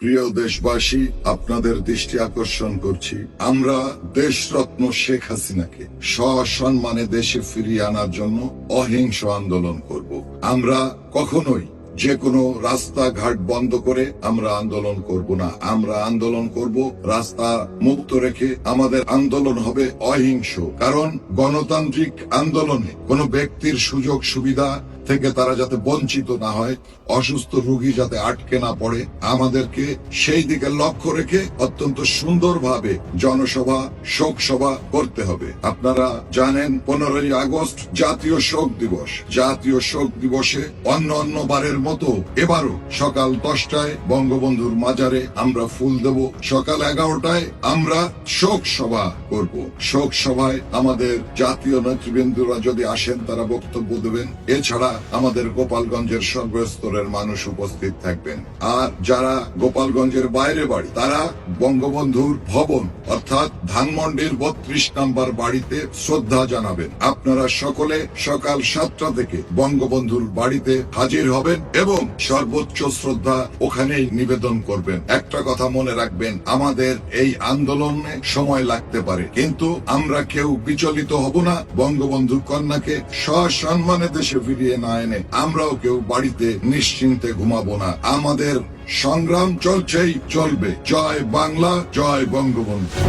প্রিয় দেশবাসী, আপনাদের দৃষ্টি আকর্ষণ করছি। আমরা দেশরত্ন শেখ হাসিনাকে সসম্মানে দেশে ফিরিয়ে আনার জন্য অহিংস আন্দোলন করব। আমরা কখনোই যে কোনো রাস্তাঘাট বন্ধ করে আমরা আন্দোলন করব না। আমরা আন্দোলন করব রাস্তা মুক্ত রেখে আমাদের আন্দোলন হবে অহিংস। কারণ গণতান্ত্রিক আন্দোলনে কোনো ব্যক্তির সুযোগ সুবিধা থেকে তারা যাতে বঞ্চিত না হয়, অসুস্থ রোগী যাতে আটকে না পড়ে, আমাদেরকে সেই দিকে লক্ষ্য রেখে অত্যন্ত সুন্দরভাবে জনসভা শোক সভা করতে হবে। আপনারা জানেন, পনেরোই আগস্ট জাতীয় শোক দিবস। জাতীয় শোক দিবসে অন্য অন্য বারের মতো এবারও সকাল দশটায় বঙ্গবন্ধুর মাজারে আমরা ফুল দেব। সকাল এগারোটায় আমরা শোক সভা করব। শোক সভায় আমাদের জাতীয় নেতৃবৃন্দরা যদি আসেন, তারা বক্তব্য দেবেন। এছাড়া আমাদের গোপালগঞ্জের সর্বস্তরের মানুষ উপস্থিত থাকবেন। আর যারা গোপালগঞ্জের বাইরে বাড়ি, তারা বঙ্গবন্ধুর ভবন, অর্থাৎ ধানমন্ডির বত্রিশ নাম্বার বাড়িতে শ্রদ্ধা জানাবেন। আপনারা সকলে সকাল সাতটা থেকে বঙ্গবন্ধুর বাড়িতে হাজির হবেন এবং সর্বোচ্চ শ্রদ্ধা ওখানেই নিবেদন করবেন। একটা কথা মনে রাখবেন, আমাদের এই আন্দোলনে সময় লাগতে পারে, কিন্তু আমরা কেউ বিচলিত হব না। বঙ্গবন্ধুর কন্যাকে সসম্মানে দেশে ফিরিয়ে না এনে আমরাও কেউ বাড়িতে নিশ্চিন্তে ঘুমাবো না। আমাদের সংগ্রাম চলছেই চলবে। জয় বাংলা, জয় বঙ্গবন্ধু।